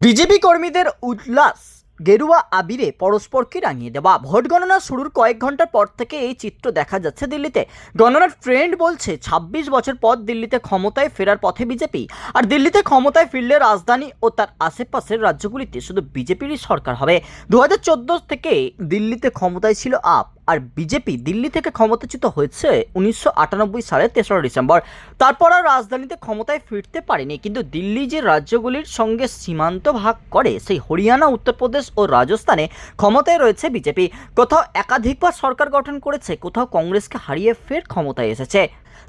BJP কর্মীদের উল্লাস। গেরুয়া আবিরে পরস্পরকে রাঙিয়ে দেওয়া। ভোট গণনা শুরুর কয়েক ঘণ্টার পর থেকে এই চিত্র দেখা যাচ্ছে দিল্লিতে। গণনার ট্রেন্ড বলছে ২৬ বছর পর দিল্লিতে ক্ষমতায় ফেরার পথে বিজেপি। আর দিল্লিতে ক্ষমতায় ফিরলে রাজধানী ও তার আশেপাশের রাজ্যগুলিতে শুধু বিজেপিরই সরকার হবে। দু হাজার চোদ্দ থেকে দিল্লিতে ক্ষমতায় ছিল আপ। আর বিজেপি দিল্লি থেকে ক্ষমতাচ্যুত হয়েছে উনিশশো আটানব্বই সালের তেসরা ডিসেম্বর। তারপর আর রাজধানীতে ক্ষমতায় ফিরতে পারেনি, কিন্তু দিল্লি যে রাজ্যগুলির সঙ্গে সীমান্ত ভাগ করে, সেই হরিয়ানা, উত্তরপ্রদেশ ও রাজস্থানে ক্ষমতায় রয়েছে বিজেপি। কোথাও একাধিকবার সরকার গঠন করেছে, কোথাও কংগ্রেসকে হারিয়ে ফের ক্ষমতায় এসেছে।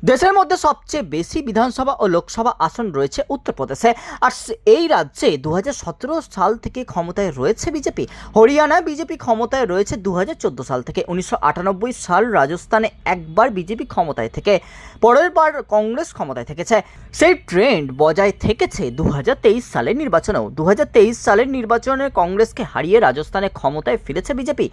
দেশের মধ্যে সবচেয়ে বেশি বিধানসভা ও লোকসভা আসন রয়েছে উত্তরপ্রদেশে। আর এই রাজ্যে দু হাজার সতেরো সাল থেকে ক্ষমতায় রয়েছে বিজেপি। হরিয়ানায় বিজেপি ক্ষমতায় রয়েছে দু হাজার চোদ্দ সাল থেকে। উনিশশো সাল রাজস্থানে একবার বিজেপি ক্ষমতায় থেকে, পরের বার কংগ্রেস ক্ষমতায় থেকেছে। সেই ট্রেন্ড বজায় থেকেছে দু হাজার তেইশ সালের নির্বাচনেও। দু হাজার তেইশ সালের নির্বাচনে কংগ্রেসকে হারিয়ে রাজস্থানে ক্ষমতায় ফিরেছে বিজেপি।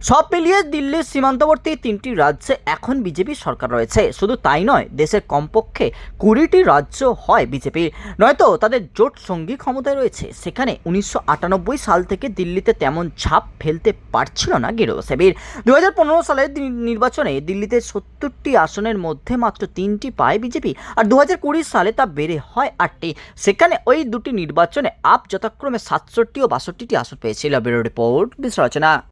সব মিলিয়ে দিল্লির সীমান্তবর্তী তিনটি রাজ্যে এখন বিজেপি সরকার রয়েছে। শুধু তাই নয়, দেশের কমপক্ষে কুড়িটি রাজ্য হয় বিজেপির। নয়তো তাদের জোট সঙ্গী ক্ষমতায় রয়েছে। সেখানে উনিশশো আটানব্বই সাল থেকে দিল্লিতে তেমন ছাপ ফেলতে পারছিল না গেরো সেবির। দু হাজার পনেরো সালের নির্বাচনে দিল্লিতে সত্তরটি আসনের মধ্যে মাত্র তিনটি পায় বিজেপি আর দু হাজার কুড়ি সালে তা বেড়ে হয় আটটি। সেখানে ওই দুটি নির্বাচনে আপ যথাক্রমে সাতষট্টি ও বাষট্টিটি আসন পেয়েছিল ব্যুরো রিপোর্ট বিশ্লেষণা